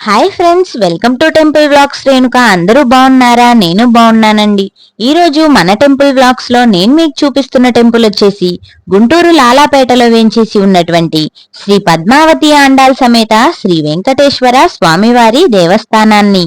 Hi friends welcome to temple vlogs Renuka అందరూ బాగున్నారా? నేను బాగున్నానండి. ఈ రోజు మన టెంపుల్ వ్లాగ్స్లో నేను మీకు చూపిస్తున్న టెంపుల్ వచ్చేసి గుంటూరు లాలాపేటలో వేంచేసి ఉన్నటువంటి శ్రీ పద్మావతి ఆండాల్ సమేత శ్రీ వెంకటేశ్వర స్వామివారి దేవస్థానాన్ని.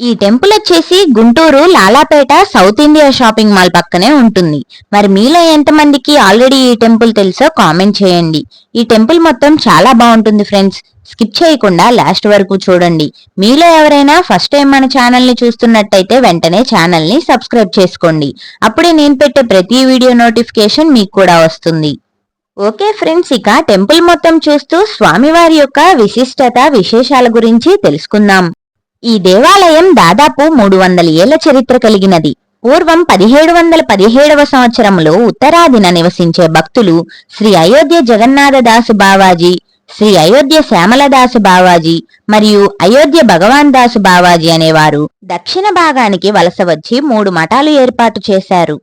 ఈ టెంపుల్ వచ్చేసి Guntur Lalapet South India Shopping Mall పక్కనే ఉంటుంది. మరి మీలో ఎంతమందికి ఆల్రెడీ ఈ టెంపుల్ తెలుసో కామెంట్ చేయండి. ఈ టెంపుల్ మొత్తం చాలా బాగుంటుంది ఫ్రెండ్స్. స్కిప్ చేయకుండా లాస్ట్ వరకు చూడండి. మీలో ఎవరైనా ఫస్ట్ టైం మన ఛానల్ని చూస్తున్నట్టయితే వెంటనే ఛానల్ని సబ్స్క్రైబ్ చేసుకోండి. అప్పుడే నేను పెట్టే ప్రతి వీడియో నోటిఫికేషన్ మీకు కూడా వస్తుంది. ఓకే ఫ్రెండ్స్ ఇక టెంపుల్ మొత్తం చూస్తూ స్వామివారి యొక్క విశిష్టత విశేషాల గురించి తెలుసుకుందాం. ఈ దేవాలయం దాదాపు మూడు వందల ఏళ్ళ చరిత్ర కలిగినది. పూర్వం పదిహేడు వందల పదిహేడవ సంవత్సరంలో ఉత్తరాదిన నివసించే భక్తులు శ్రీ అయోధ్య జగన్నాథదాసు బావాజీ శ్రీ అయోధ్య శ్యామలదాసు బావాజీ మరియు అయోధ్య భగవాన్ దాసు బావాజీ అనేవారు దక్షిణ భాగానికి వలస వచ్చి మూడు మఠాలు ఏర్పాటు చేశారు.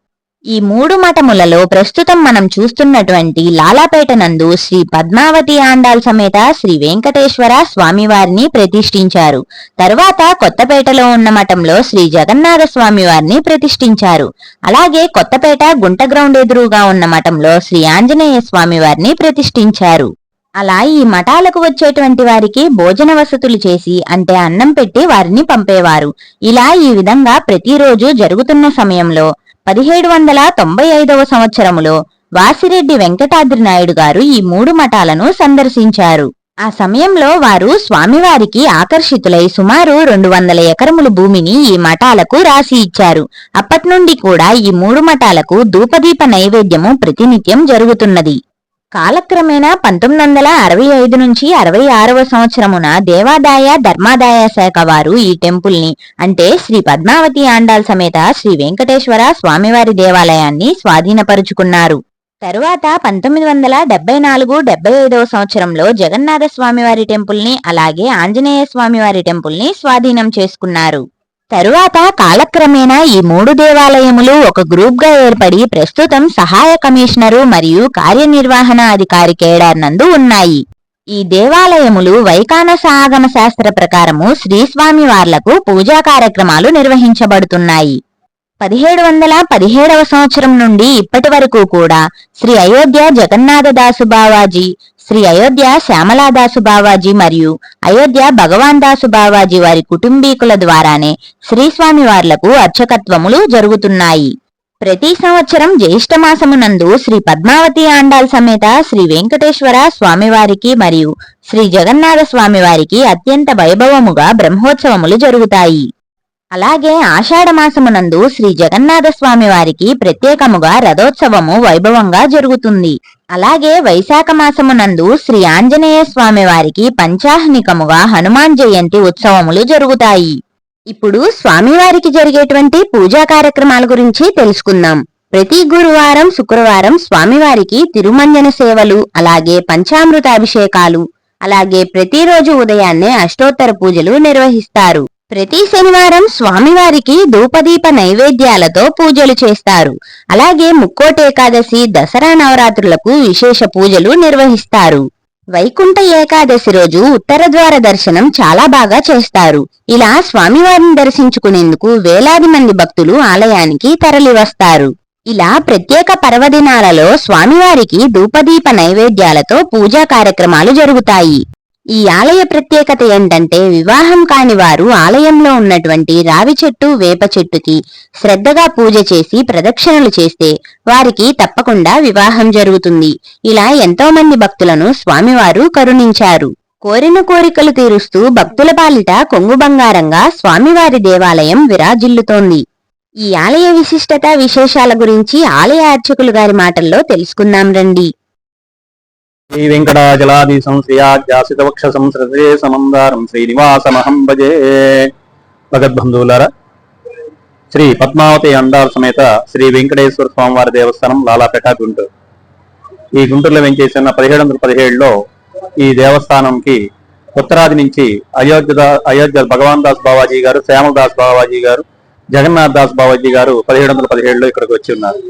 ఈ మూడు మఠములలో ప్రస్తుతం మనం చూస్తున్నటువంటి లాలాపేట నందు శ్రీ పద్మావతి ఆండాల్ సమేత శ్రీ వెంకటేశ్వర స్వామివారిని ప్రతిష్ఠించారు. తరువాత కొత్తపేటలో ఉన్న మఠంలో శ్రీ జగన్నాథ స్వామివారిని ప్రతిష్ఠించారు. అలాగే కొత్తపేట గుంట గ్రౌండ్ ఎదురుగా ఉన్న మఠంలో శ్రీ ఆంజనేయ స్వామివారిని ప్రతిష్ఠించారు. అలా ఈ మఠాలకు వచ్చేటువంటి వారికి భోజన వసతులు చేసి అంటే అన్నం పెట్టి వారిని పంపేవారు. ఇలా ఈ విధంగా ప్రతిరోజు జరుగుతున్న సమయంలో పదిహేడు వందల తొంభై ఐదవ సంవత్సరములో వాసిరెడ్డి వెంకటాద్రి నాయుడు గారు ఈ మూడు మఠాలను సందర్శించారు. ఆ సమయంలో వారు స్వామివారికి ఆకర్షితులై సుమారు రెండు వందల ఎకరముల భూమిని ఈ మఠాలకు రాసి ఇచ్చారు. అప్పటి నుండి కూడా ఈ మూడు మఠాలకు ధూపదీప నైవేద్యము ప్రతినిత్యం జరుగుతున్నది. కాలక్రమేణా పంతొమ్మిది వందల అరవై ఐదు నుంచి అరవై ఆరవ సంవత్సరమున దేవాదాయ ధర్మాదాయ శాఖ వారు ఈ టెంపుల్ని అంటే శ్రీ పద్మావతి ఆండాల్ సమేత శ్రీ వెంకటేశ్వర స్వామివారి దేవాలయాన్ని స్వాధీనపరుచుకున్నారు. తరువాత పంతొమ్మిది వందల డెబ్బై నాలుగు డెబ్బై ఐదవ సంవత్సరంలో జగన్నాథ స్వామివారి టెంపుల్ని అలాగే ఆంజనేయ స్వామివారి టెంపుల్ని స్వాధీనం చేసుకున్నారు. తరువాత కాలక్రమేణా ఈ మూడు దేవాలయములు ఒక గ్రూప్గా ఏర్పడి ప్రస్తుతం సహాయ కమిషనరు మరియు కార్యనిర్వహణ అధికారి కేడార్ నందు ఉన్నాయి. ఈ దేవాలయములు వైకానస ఆగమ శాస్త్ర ప్రకారము శ్రీస్వామి వార్లకు పూజా కార్యక్రమాలు నిర్వహించబడుతున్నాయి. పదిహేడు వందల పదిహేడవ సంవత్సరం నుండి ఇప్పటి వరకు కూడా శ్రీ అయోధ్య జగన్నాథదాసు బావాజీ శ్రీ అయోధ్య శ్యామలాదాసు బావాజీ మరియు అయోధ్య భగవాన్ దాసు బావాజీ వారి కుటుంబీకుల ద్వారానే శ్రీస్వామి వార్లకు అర్చకత్వములు జరుగుతున్నాయి. ప్రతి సంవత్సరం జ్యేష్ఠమాసమునందు శ్రీ పద్మావతి ఆండాల్ సమేత శ్రీ వెంకటేశ్వర స్వామివారికి మరియు శ్రీ జగన్నాథ స్వామివారికి అత్యంత వైభవముగా బ్రహ్మోత్సవములు జరుగుతాయి. అలాగే ఆషాఢమాసమునందు శ్రీ జగన్నాథ స్వామి వారికి ప్రత్యేకముగా రథోత్సవము వైభవంగా జరుగుతుంది. అలాగే వైశాఖ మాసమునందు శ్రీ ఆంజనేయ స్వామి వారికి పంచాహ్నికముగా హనుమాన్ జయంతి ఉత్సవములు జరుగుతాయి. ఇప్పుడు స్వామివారికి జరిగేటువంటి పూజా కార్యక్రమాల గురించి తెలుసుకుందాం. ప్రతి గురువారం శుక్రవారం స్వామివారికి తిరుమంజన సేవలు అలాగే పంచామృతాభిషేకాలు అలాగే ప్రతిరోజు ఉదయాన్నే అష్టోత్తర పూజలు నిర్వహిస్తారు. ప్రతి శనివారం స్వామివారికి ధూపదీప నైవేద్యాలతో పూజలు చేస్తారు. అలాగే ముక్కోటేకాదశి దసరా నవరాత్రులకు విశేష పూజలు నిర్వహిస్తారు. వైకుంఠ ఏకాదశి రోజు ఉత్తర ద్వార దర్శనం చాలా బాగా చేస్తారు. ఇలా స్వామివారిని దర్శించుకునేందుకు వేలాది మంది భక్తులు ఆలయానికి తరలివస్తారు. ఇలా ప్రత్యేక పర్వదినాలలో స్వామివారికి ధూపదీప నైవేద్యాలతో పూజా కార్యక్రమాలు జరుగుతాయి. ఈ ఆలయ ప్రత్యేకత ఏంటంటే వివాహం కాని వారు ఆలయంలో ఉన్నటువంటి రావి చెట్టు వేప చెట్టుకి శ్రద్ధగా పూజ చేసి ప్రదక్షిణలు చేస్తే వారికి తప్పకుండా వివాహం జరుగుతుంది. ఇలా ఎంతో మంది భక్తులను స్వామివారు కరుణించారు. కోరిన కోరికలు తీరుస్తూ భక్తుల పాలిట కొంగు బంగారంగా స్వామివారి దేవాలయం విరాజిల్లుతోంది. ఈ ఆలయ విశిష్టత విశేషాల గురించి ఆలయ అర్చకులు గారి మాటల్లో తెలుసుకుందాం రండి. శ్రీ వెంకటాచలాధీశం శ్రీయాజ్ఞాసితవక్ష సంసృతే సమందారం శ్రీనివాసమహం భజే భగద్బంధువులారా శ్రీ పద్మావతి అండాల సమేత శ్రీ వెంకటేశ్వర స్వామివారి దేవస్థానం లాలాపేట గుంటూరు. ఈ గుంటూరులో వెంచేసిన పదిహేడు వందల పదిహేడులో ఈ దేవస్థానంకి ఉత్తరాది నుంచి అయోధ్య అయోధ్య భగవాన్ దాస్ బాబాజీ గారు శ్యామల దాస్ బాబాజీ గారు జగన్నాథ్ దాస్ బాబాజీ గారు పదిహేడు వందల పదిహేడులో ఇక్కడికి వచ్చి ఉన్నారు.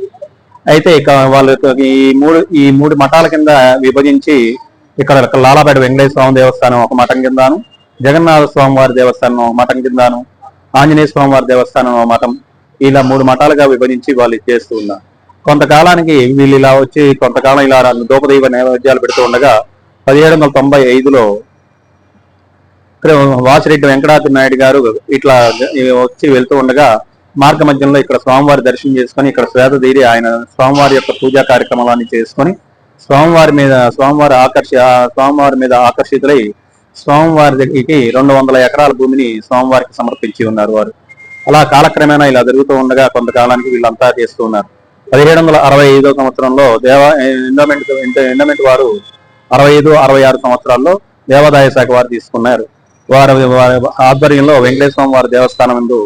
అయితే ఇక వాళ్ళు ఈ మూడు ఈ మూడు మఠాల కింద విభజించి ఇక్కడ లాలాపేట వెంకటేశ్వర స్వామి దేవస్థానం ఒక మఠం కిందను జగన్నాథ స్వామివారి దేవస్థానం ఒక మఠం కిందాను ఆంజనేయ స్వామివారి దేవస్థానం ఒక మఠం ఇలా మూడు మఠాలుగా విభజించి వాళ్ళు ఇది చేస్తూ ఉన్నారు. కొంతకాలానికి వీళ్ళు ఇలా వచ్చి కొంతకాలం ఇలా దూపదైవ నైవేద్యాలు పెడుతూ ఉండగా పదిహేడు వందల తొంభై ఐదులో ఇక్కడ వాసిరెడ్డి వెంకటాద్రి నాయుడు గారు ఇట్లా వచ్చి వెళ్తూ ఉండగా మార్గ మధ్యంలో ఇక్కడ స్వామివారి దర్శనం చేసుకొని ఇక్కడ శ్వేత తీరి ఆయన స్వామివారి యొక్క పూజా కార్యక్రమాలన్నీ చేసుకొని స్వామివారి మీద స్వామివారి ఆకర్షి స్వామివారి మీద ఆకర్షితులై స్వామివారి దగ్గరికి రెండు వందల ఎకరాల భూమిని స్వామివారికి సమర్పించి ఉన్నారు వారు. అలా కాలక్రమేణా ఇలా జరుగుతూ ఉండగా కొంతకాలానికి వీళ్ళంతా చేస్తూ ఉన్నారు. పదిహేడు వందల అరవై ఐదో సంవత్సరంలో దేవ ఎండోమెంట్ ఎండోమెంట్ వారు అరవై ఐదు అరవై ఆరు సంవత్సరాల్లో దేవాదాయ శాఖ వారు తీసుకున్నారు. వారి వారి ఆధ్వర్యంలో వెంకటేశ్వర వారి దేవస్థానం ఎందు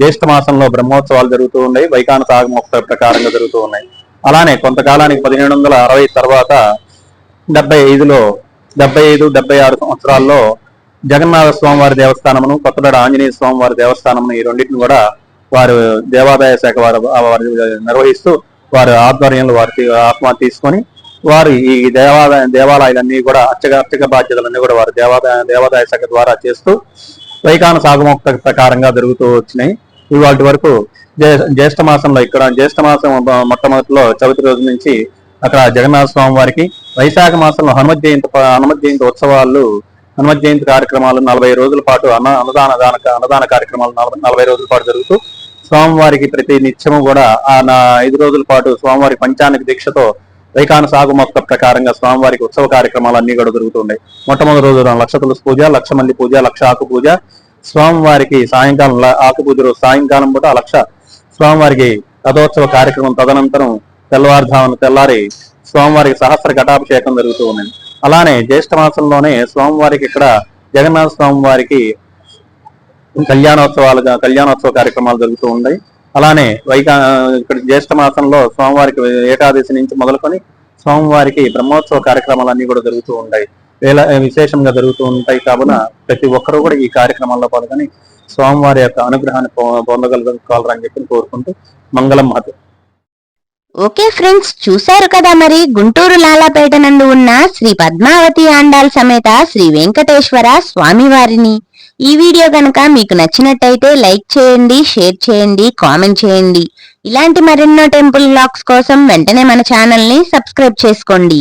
జ్యేష్ఠ మాసంలో బ్రహ్మోత్సవాలు జరుగుతూ ఉన్నాయి. వైకాన సాగమోక్త ప్రకారంగా జరుగుతూ ఉన్నాయి. అలానే కొంతకాలానికి పదిహేడు వందల అరవై తర్వాత డెబ్బై ఐదులో డెబ్బై ఐదు డెబ్బై ఆరు సంవత్సరాల్లో జగన్నాథ స్వామివారి దేవస్థానమును కొత్తగడ ఆంజనేయ స్వామివారి దేవస్థానమును ఈ రెండింటిని కూడా వారు దేవాదాయ శాఖ వారు వారు నిర్వహిస్తూ వారి ఆధ్వర్యంలో వారి ఆత్మ తీసుకొని వారు ఈ దేవాదాయ దేవాలయాలన్నీ కూడా అర్చక అర్చక బాధ్యతలన్నీ కూడా వారు దేవాదాయ దేవాదాయ శాఖ ద్వారా చేస్తూ వైకాన సాగుముక్త ప్రకారంగా జరుగుతూ వచ్చినాయి. ఇవాటి వరకు జ్యేష్ఠ మాసంలో ఇక్కడ జ్యేష్ఠ మాసం మొట్టమొదటిలో చవితి రోజు నుంచి అక్కడ జగన్నాథ స్వామి వారికి వైశాఖ మాసంలో హనుమత్ జయంతి హనుమత్ జయంతి ఉత్సవాలు హనుమత్ జయంతి కార్యక్రమాలు నలభై రోజుల పాటు అన్న అన్నదాన దాన అన్నదాన కార్యక్రమాలు నలభై- నలభై రోజుల పాటు జరుగుతూ స్వామివారికి ప్రతి నిత్యము కూడా ఆ నా ఐదు రోజుల పాటు స్వామివారి పంచానికి దీక్షతో వైకాన సాగు మొక్క ప్రకారంగా స్వామివారికి ఉత్సవ కార్యక్రమాలు అన్ని కూడా జరుగుతున్నాయి. మొట్టమొదటి రోజు లక్ష తులసి పూజ లక్ష మంది పూజ లక్ష ఆకు పూజ. స్వామివారికి సాయంకాలం ల- ఆకు పూజ రోజు సాయంకాలం పూట లక్ష స్వామివారికి రథోత్సవ కార్యక్రమం తదనంతరం తెల్లవారుజామున తెల్లారి స్వామివారికి సహస్ర ఘటాభిషేకం జరుగుతూ ఉంది అలానే జ్యేష్ఠ మాసంలోనే స్వామివారికి ఇక్కడ జగన్నాథ స్వామివారికి కళ్యాణోత్సవాలు కళ్యాణోత్సవాలుగా కళ్యాణోత్సవ కార్యక్రమాలు జరుగుతూ ఉన్నాయి. అలానే వైకా ఇక్కడ జ్యేష్ఠ మాసంలో స్వామివారికి ఏకాదశి నుంచి మొదలుకొని స్వామివారికి బ్రహ్మోత్సవ కార్యక్రమాలన్నీ కూడా జరుగుతూ ఉంటాయి. వేల విశేషంగా జరుగుతూ ఉంటాయి కావున ప్రతి ఒక్కరూ కూడా ఈ కార్యక్రమాల్లో పాల్గొని స్వామివారి యొక్క అనుగ్రహాన్ని పొ- చెప్పి కోరుకుంటూ మంగళం మాత ఓకే ఫ్రెండ్స్ చూశారు కదా మరి? గుంటూరు లాలాపేట నందు ఉన్న శ్రీ పద్మావతి ఆండాల్ సమేత శ్రీ వెంకటేశ్వర స్వామివారిని. ఈ వీడియో కనుక మీకు నచ్చినట్టయితే లైక్ చేయండి షేర్ చేయండి కామెంట్ చేయండి. ఇలాంటి మరెన్నో టెంపుల్ బ్లాగ్స్ కోసం వెంటనే మన ఛానల్ని సబ్స్క్రైబ్ చేసుకోండి.